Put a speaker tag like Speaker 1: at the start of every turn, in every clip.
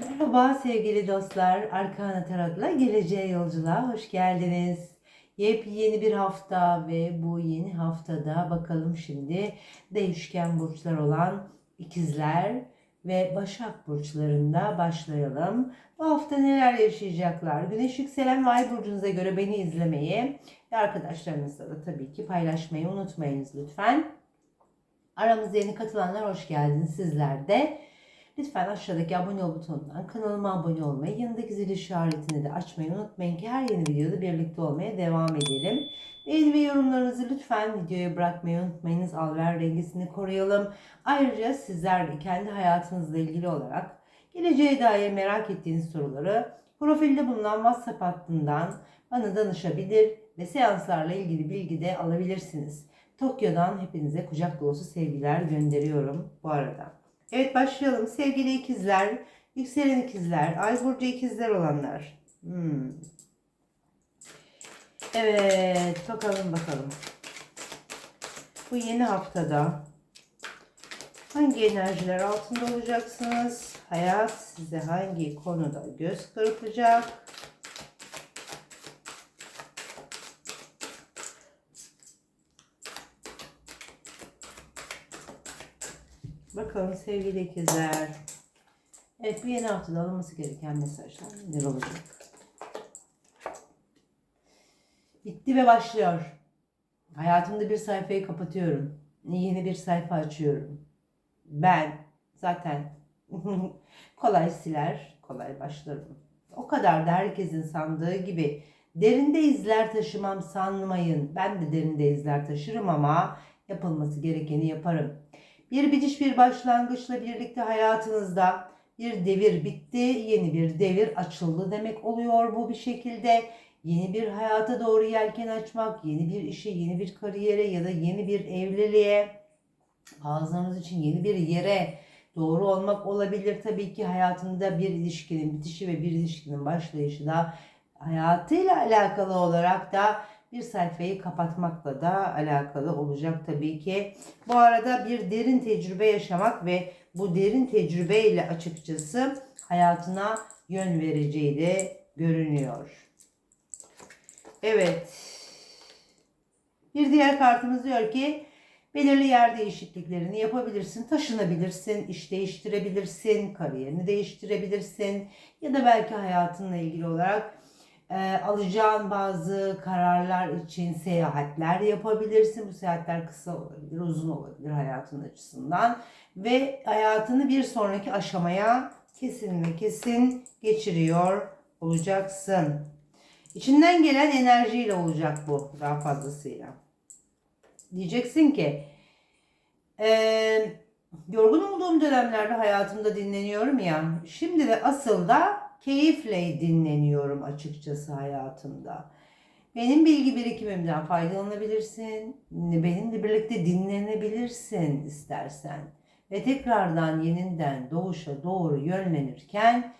Speaker 1: Merhaba sevgili dostlar. Arkana Tarot'la geleceğe yolculuğa hoş geldiniz. Yepyeni bir hafta ve bu yeni haftada bakalım şimdi değişken burçlar olan ikizler ve başak burçlarında başlayalım. Bu hafta neler yaşayacaklar? Güneş yükselen ve ay burcunuza göre beni izlemeyi ve arkadaşlarınızla da tabii ki paylaşmayı unutmayınız lütfen. Aramıza yeni katılanlar hoş geldiniz sizler de. Lütfen aşağıdaki abone ol butonundan kanalıma abone olmayı, yanındaki zil işaretini de açmayı unutmayın ki her yeni videoda birlikte olmaya devam edelim. Beğeni ve yorumlarınızı lütfen videoya bırakmayı unutmayınız. Alver rengisini koruyalım. Ayrıca sizler de kendi hayatınızla ilgili olarak geleceğe dair merak ettiğiniz soruları profilde bulunan WhatsApp hattından bana danışabilir ve seanslarla ilgili bilgi de alabilirsiniz. Tokyo'dan hepinize kucak dolusu sevgiler gönderiyorum bu arada. Evet başlayalım. Sevgili ikizler, yükselen ikizler, ay burcu ikizler olanlar. Hmm. Evet, bakalım bakalım. Bu yeni haftada hangi enerjiler altında olacaksınız? Hayat size hangi konuda göz kırpacak? Bakalım sevgili ikizler. Evet bu yeni haftada alınması gereken mesajlar neler olacak? Bitti ve başlıyor. Hayatımda bir sayfayı kapatıyorum. Yeni bir sayfa açıyorum. Ben zaten kolay siler, kolay başlarım. O kadar da herkesin sandığı gibi derinde izler taşımam sanmayın. Ben de derinde izler taşırım ama yapılması gerekeni yaparım. Bir bitiş bir başlangıçla birlikte hayatınızda bir devir bitti, yeni bir devir açıldı demek oluyor bu bir şekilde. Yeni bir hayata doğru yelken açmak, yeni bir işe, yeni bir kariyere ya da yeni bir evliliğe, bazılarınız için yeni bir yere doğru olmak olabilir. Tabii ki hayatında bir ilişkinin bitişi ve bir ilişkinin başlayışı da hayatıyla alakalı olarak da bir sayfayı kapatmakla da alakalı olacak tabii ki. Bu arada bir derin tecrübe yaşamak ve bu derin tecrübeyle açıkçası hayatına yön vereceği de görünüyor. Evet. Bir diğer kartımız diyor ki belirli yer değişikliklerini yapabilirsin, taşınabilirsin, iş değiştirebilirsin, kariyerini değiştirebilirsin ya da belki hayatınla ilgili olarak e, alacağın bazı kararlar için seyahatler yapabilirsin. Bu seyahatler kısa olabilir, uzun olabilir hayatın açısından. Ve hayatını bir sonraki aşamaya kesin ve kesin geçiriyor olacaksın. İçinden gelen enerjiyle olacak bu daha fazlasıyla. Diyeceksin ki e, yorgun olduğum dönemlerde hayatımda dinleniyorum ya. Şimdi de asıl da keyifle dinleniyorum açıkçası hayatımda. Benim bilgi birikimimden faydalanabilirsin. Benimle birlikte dinlenebilirsin istersen. Ve tekrardan yeniden doğuşa doğru yönlenirken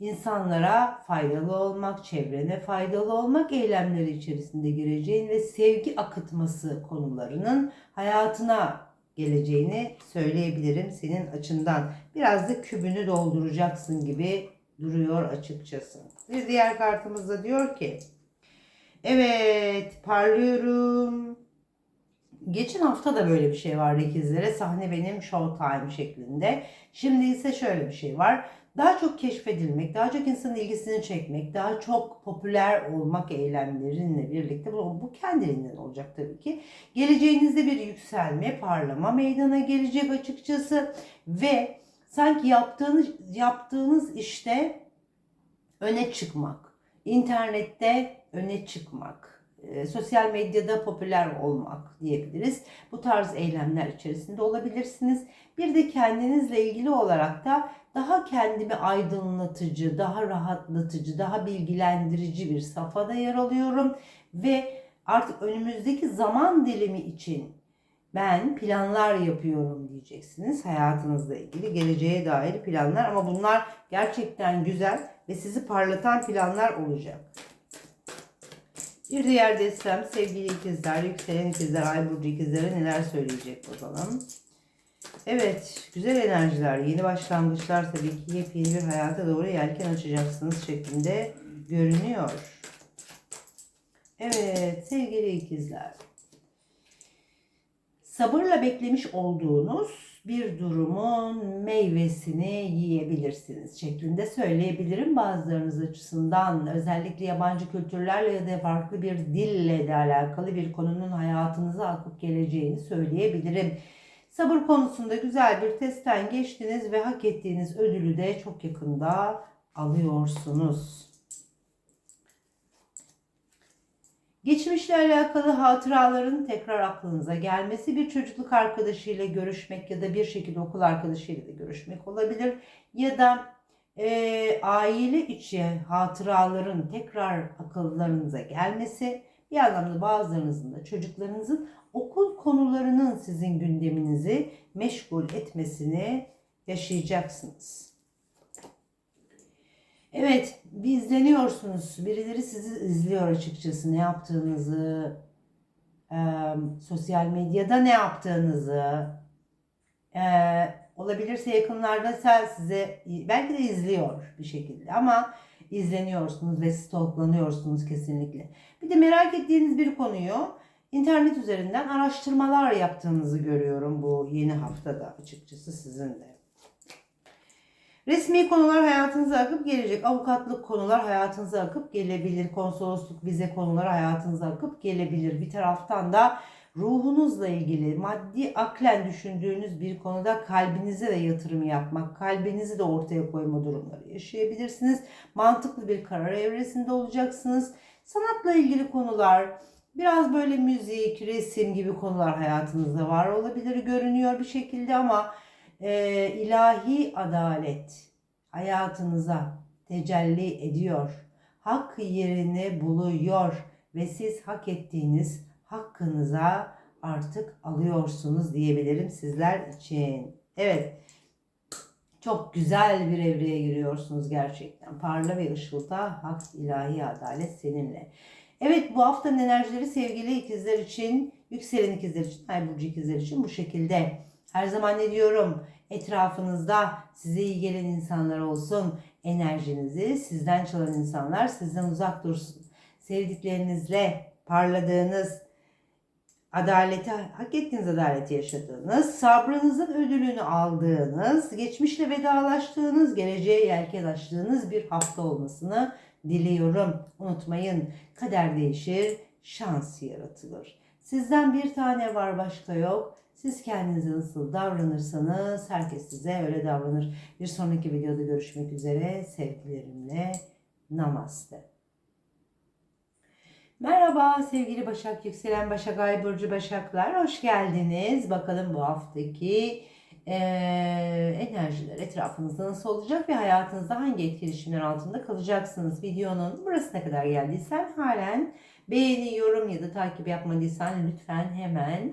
Speaker 1: insanlara faydalı olmak, çevrene faydalı olmak eylemleri içerisinde gireceğin ve sevgi akıtması konularının hayatına geleceğini söyleyebilirim senin açından. Biraz da kübünü dolduracaksın gibi duruyor açıkçası. Bir diğer kartımız da diyor ki evet parlıyorum. Geçen hafta da böyle bir şey vardı ikizlere. Sahne benim showtime şeklinde. Şimdi ise şöyle bir şey var. Daha çok keşfedilmek, daha çok insanın ilgisini çekmek, daha çok popüler olmak eylemlerinle birlikte bu, bu kendiliğinden olacak tabii ki. Geleceğinizde bir yükselme, parlama meydana gelecek açıkçası ve sanki yaptığınız yaptığınız işte öne çıkmak, internette öne çıkmak, e, sosyal medyada popüler olmak diyebiliriz. Bu tarz eylemler içerisinde olabilirsiniz. Bir de kendinizle ilgili olarak da daha kendimi aydınlatıcı, daha rahatlatıcı, daha bilgilendirici bir safhada yer alıyorum ve artık önümüzdeki zaman dilimi için ben planlar yapıyorum diyeceksiniz hayatınızla ilgili geleceğe dair planlar ama bunlar gerçekten güzel ve sizi parlatan planlar olacak. Bir diğer destem sevgili ikizler, yükselen ikizler, ay burcu ikizlere neler söyleyecek bakalım. Evet, güzel enerjiler, yeni başlangıçlar tabii ki yepyeni bir hayata doğru yelken açacaksınız şeklinde görünüyor. Evet, sevgili ikizler. Sabırla beklemiş olduğunuz bir durumun meyvesini yiyebilirsiniz şeklinde söyleyebilirim bazılarınız açısından. Özellikle yabancı kültürlerle ya da farklı bir dille de alakalı bir konunun hayatınıza akıp geleceğini söyleyebilirim. Sabır konusunda güzel bir testten geçtiniz ve hak ettiğiniz ödülü de çok yakında alıyorsunuz. Geçmişle alakalı hatıraların tekrar aklınıza gelmesi, bir çocukluk arkadaşıyla görüşmek ya da bir şekilde okul arkadaşıyla da görüşmek olabilir. Ya da e, aile içi hatıraların tekrar akıllarınıza gelmesi, bir anlamda bazılarınızın da çocuklarınızın okul konularının sizin gündeminizi meşgul etmesini yaşayacaksınız. Evet, bir izleniyorsunuz. Birileri sizi izliyor açıkçası. Ne yaptığınızı, e, sosyal medyada ne yaptığınızı, e, olabilirse yakınlarda size belki de izliyor bir şekilde ama izleniyorsunuz ve stalklanıyorsunuz kesinlikle. Bir de merak ettiğiniz bir konuyu internet üzerinden araştırmalar yaptığınızı görüyorum bu yeni haftada açıkçası sizin de. Resmi konular hayatınıza akıp gelecek. Avukatlık konular hayatınıza akıp gelebilir. Konsolosluk, vize konuları hayatınıza akıp gelebilir. Bir taraftan da ruhunuzla ilgili maddi aklen düşündüğünüz bir konuda kalbinize de yatırım yapmak, kalbinizi de ortaya koyma durumları yaşayabilirsiniz. Mantıklı bir karar evresinde olacaksınız. Sanatla ilgili konular, biraz böyle müzik, resim gibi konular hayatınızda var olabilir görünüyor bir şekilde ama e, ilahi adalet hayatınıza tecelli ediyor. Hak yerini buluyor ve siz hak ettiğiniz hakkınıza artık alıyorsunuz diyebilirim sizler için. Evet. Çok güzel bir evreye giriyorsunuz gerçekten. Parla ve ışılta hak ilahi adalet seninle. Evet bu haftanın enerjileri sevgili ikizler için, yükselen ikizler için, ay burcu ikizler için bu şekilde. Her zaman ne diyorum? Etrafınızda size iyi gelen insanlar olsun. Enerjinizi sizden çalan insanlar sizden uzak dursun. Sevdiklerinizle parladığınız, adaleti, hak ettiğiniz adaleti yaşadığınız, sabrınızın ödülünü aldığınız, geçmişle vedalaştığınız, geleceğe yelken açtığınız bir hafta olmasını diliyorum. Unutmayın kader değişir, şans yaratılır. Sizden bir tane var başka yok. Siz kendinize nasıl davranırsanız herkes size öyle davranır. Bir sonraki videoda görüşmek üzere. Sevgilerimle namaste. Merhaba sevgili Başak Yükselen Başak Ay Burcu Başaklar. Hoş geldiniz. Bakalım bu haftaki e, enerjiler etrafınızda nasıl olacak ve hayatınızda hangi etkileşimler altında kalacaksınız? Videonun burasına kadar geldiysen halen beğeni, yorum ya da takip yapmadıysan lütfen hemen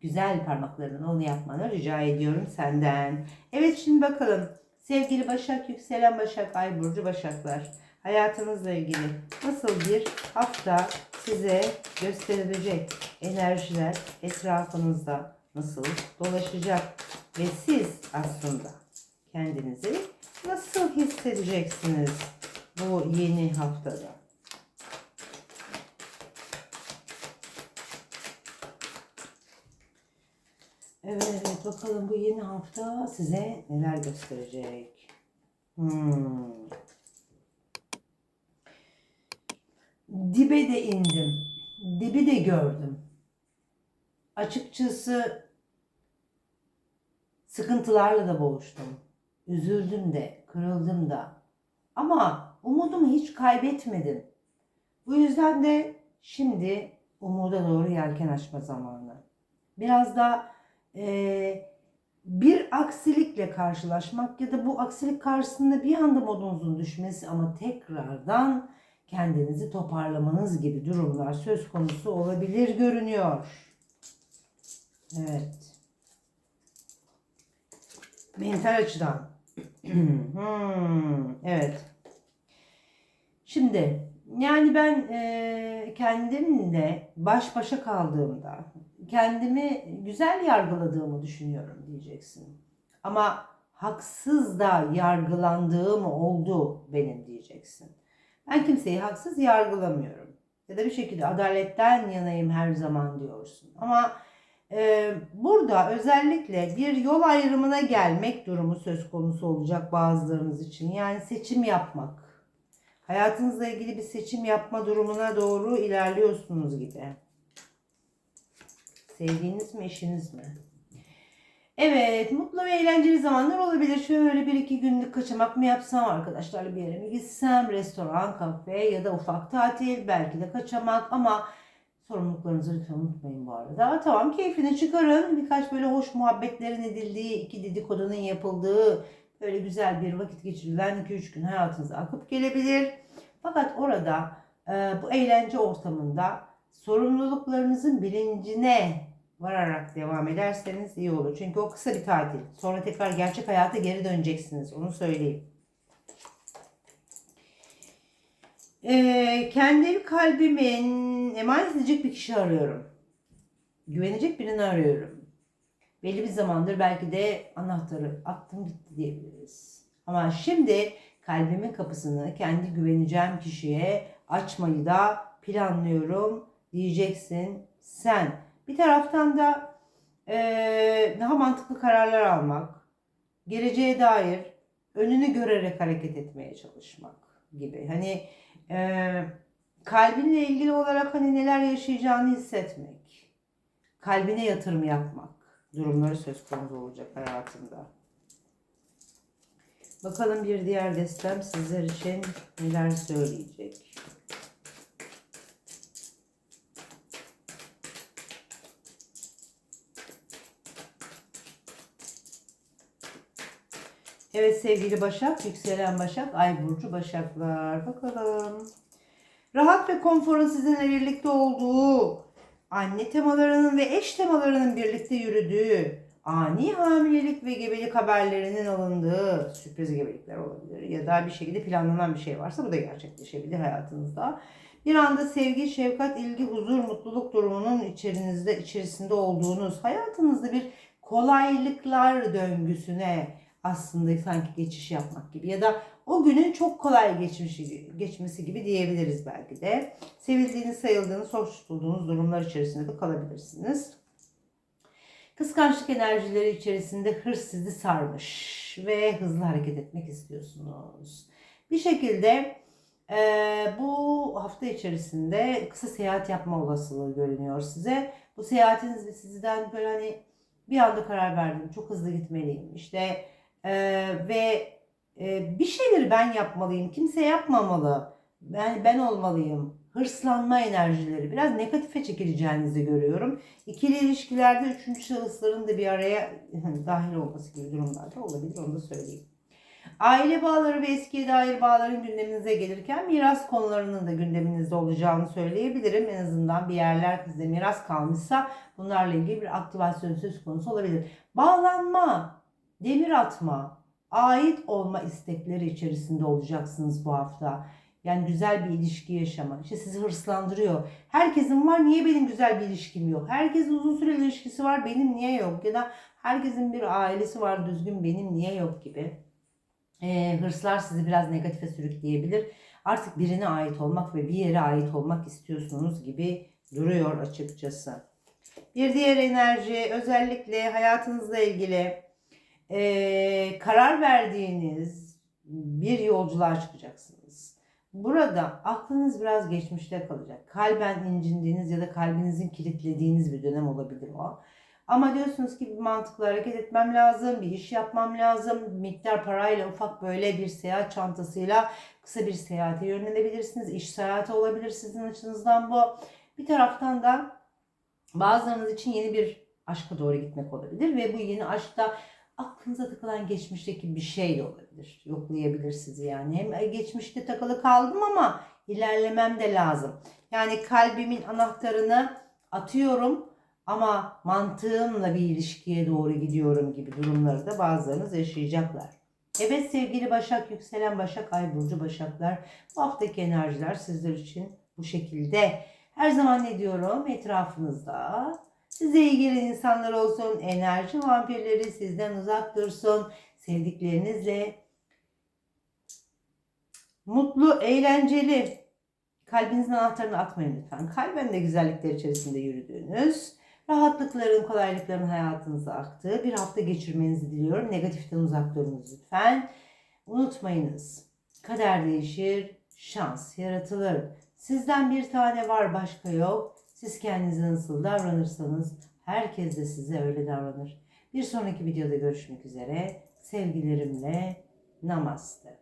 Speaker 1: güzel parmaklarının onu yapmanı rica ediyorum senden. Evet şimdi bakalım. Sevgili Başak, yükselen Başak, Ay Burcu Başaklar. Hayatınızla ilgili nasıl bir hafta size gösterilecek enerjiler etrafınızda nasıl dolaşacak ve siz aslında kendinizi nasıl hissedeceksiniz bu yeni haftada? Bakalım bu yeni hafta size neler gösterecek. Hmm. Dibe de indim. Dibi de gördüm. Açıkçası sıkıntılarla da boğuştum. Üzüldüm de, kırıldım da. Ama umudumu hiç kaybetmedim. Bu yüzden de şimdi umuda doğru yelken açma zamanı. Biraz da e, bir aksilikle karşılaşmak ya da bu aksilik karşısında bir anda modunuzun düşmesi ama tekrardan kendinizi toparlamanız gibi durumlar söz konusu olabilir görünüyor. Evet. Mental açıdan. hmm, evet. Şimdi yani ben kendimle baş başa kaldığımda kendimi güzel yargıladığımı düşünüyorum diyeceksin. Ama haksız da yargılandığım oldu benim diyeceksin. Ben kimseyi haksız yargılamıyorum. Ya da bir şekilde adaletten yanayım her zaman diyorsun. Ama e, burada özellikle bir yol ayrımına gelmek durumu söz konusu olacak bazılarınız için. Yani seçim yapmak. Hayatınızla ilgili bir seçim yapma durumuna doğru ilerliyorsunuz gibi. Sevdiğiniz mi, eşiniz mi? Evet, mutlu ve eğlenceli zamanlar olabilir. Şöyle bir iki günlük kaçamak mı yapsam, arkadaşlarla bir yere mi gitsem, restoran, kafe ya da ufak tatil, belki de kaçamak ama sorumluluklarınızı lütfen unutmayın bu arada. Tamam, keyfini çıkarın. Birkaç böyle hoş muhabbetlerin edildiği, iki dedikodunun yapıldığı, böyle güzel bir vakit geçirilen 2-3 gün hayatınıza akıp gelebilir. Fakat orada e, bu eğlence ortamında sorumluluklarınızın bilincine vararak devam ederseniz iyi olur. Çünkü o kısa bir tatil. Sonra tekrar gerçek hayata geri döneceksiniz. Onu söyleyeyim. Ee, kendi kalbimin emanet edecek bir kişi arıyorum. Güvenecek birini arıyorum. Belli bir zamandır belki de anahtarı attım gitti diyebiliriz. Ama şimdi kalbimin kapısını kendi güveneceğim kişiye açmayı da planlıyorum diyeceksin sen. Bir taraftan da eee, daha mantıklı kararlar almak, geleceğe dair önünü görerek hareket etmeye çalışmak gibi. Hani eee, kalbinle ilgili olarak hani neler yaşayacağını hissetmek, kalbine yatırım yapmak durumları söz konusu olacak hayatında. Bakalım bir diğer destem sizler için neler söyleyecek. Evet sevgili Başak, yükselen Başak, Ay burcu Başaklar. Bakalım. Rahat ve konforun sizinle birlikte olduğu, anne temalarının ve eş temalarının birlikte yürüdüğü, ani hamilelik ve gebelik haberlerinin alındığı sürpriz gebelikler olabilir ya da bir şekilde planlanan bir şey varsa bu da gerçekleşebilir hayatınızda. Bir anda sevgi, şefkat, ilgi, huzur, mutluluk durumunun içerinizde içerisinde olduğunuz hayatınızda bir kolaylıklar döngüsüne aslında sanki geçiş yapmak gibi ya da o günün çok kolay geçmişi, geçmesi gibi diyebiliriz belki de. Sevildiğiniz, sayıldığınız, hoş tutulduğunuz durumlar içerisinde de kalabilirsiniz. Kıskançlık enerjileri içerisinde hırs sizi sarmış ve hızlı hareket etmek istiyorsunuz. Bir şekilde e, bu hafta içerisinde kısa seyahat yapma olasılığı görünüyor size. Bu seyahatiniz de sizden böyle hani bir anda karar verdim, çok hızlı gitmeliyim. İşte e, ve e, bir şeyleri ben yapmalıyım, kimse yapmamalı. Ben ben olmalıyım. Hırslanma enerjileri biraz negatife çekileceğinizi görüyorum. İkili ilişkilerde üçüncü şahısların da bir araya dahil olması gibi durumlarda olabilir. Onu da söyleyeyim. Aile bağları ve eskiye dair bağların gündeminize gelirken miras konularının da gündeminizde olacağını söyleyebilirim. En azından bir yerler size miras kalmışsa bunlarla ilgili bir aktivasyon söz konusu olabilir. Bağlanma, demir atma, ait olma istekleri içerisinde olacaksınız bu hafta. Yani güzel bir ilişki yaşama. İşte sizi hırslandırıyor. Herkesin var niye benim güzel bir ilişkim yok? Herkesin uzun süreli ilişkisi var benim niye yok? Ya da herkesin bir ailesi var düzgün benim niye yok gibi. Ee, hırslar sizi biraz negatife sürükleyebilir. Artık birine ait olmak ve bir yere ait olmak istiyorsunuz gibi duruyor açıkçası. Bir diğer enerji özellikle hayatınızla ilgili e, karar verdiğiniz bir yolculuğa çıkacaksınız. Burada aklınız biraz geçmişte kalacak. Kalben incindiğiniz ya da kalbinizin kilitlediğiniz bir dönem olabilir o. Ama diyorsunuz ki bir mantıklı hareket etmem lazım, bir iş yapmam lazım. Miktar parayla ufak böyle bir seyahat çantasıyla kısa bir seyahate yönelebilirsiniz. İş seyahati olabilir sizin açınızdan bu. Bir taraftan da bazılarınız için yeni bir aşka doğru gitmek olabilir ve bu yeni aşkta aklınıza takılan geçmişteki bir şey de olabilir. Yoklayabilir sizi yani. Hem geçmişte takılı kaldım ama ilerlemem de lazım. Yani kalbimin anahtarını atıyorum ama mantığımla bir ilişkiye doğru gidiyorum gibi durumları da bazılarınız yaşayacaklar. Evet sevgili Başak, yükselen Başak, Ay Burcu Başaklar. Bu haftaki enerjiler sizler için bu şekilde. Her zaman ne diyorum? Etrafınızda Size iyi insanlar olsun. Enerji vampirleri sizden uzak dursun. Sevdiklerinizle mutlu, eğlenceli. Kalbinizin anahtarını atmayın lütfen. Kalben de güzellikler içerisinde yürüdüğünüz, rahatlıkların, kolaylıkların hayatınıza aktığı bir hafta geçirmenizi diliyorum. Negatiften uzak durunuz lütfen. Unutmayınız. Kader değişir, şans yaratılır. Sizden bir tane var, başka yok. Siz kendinize nasıl davranırsanız herkes de size öyle davranır. Bir sonraki videoda görüşmek üzere. Sevgilerimle namaste.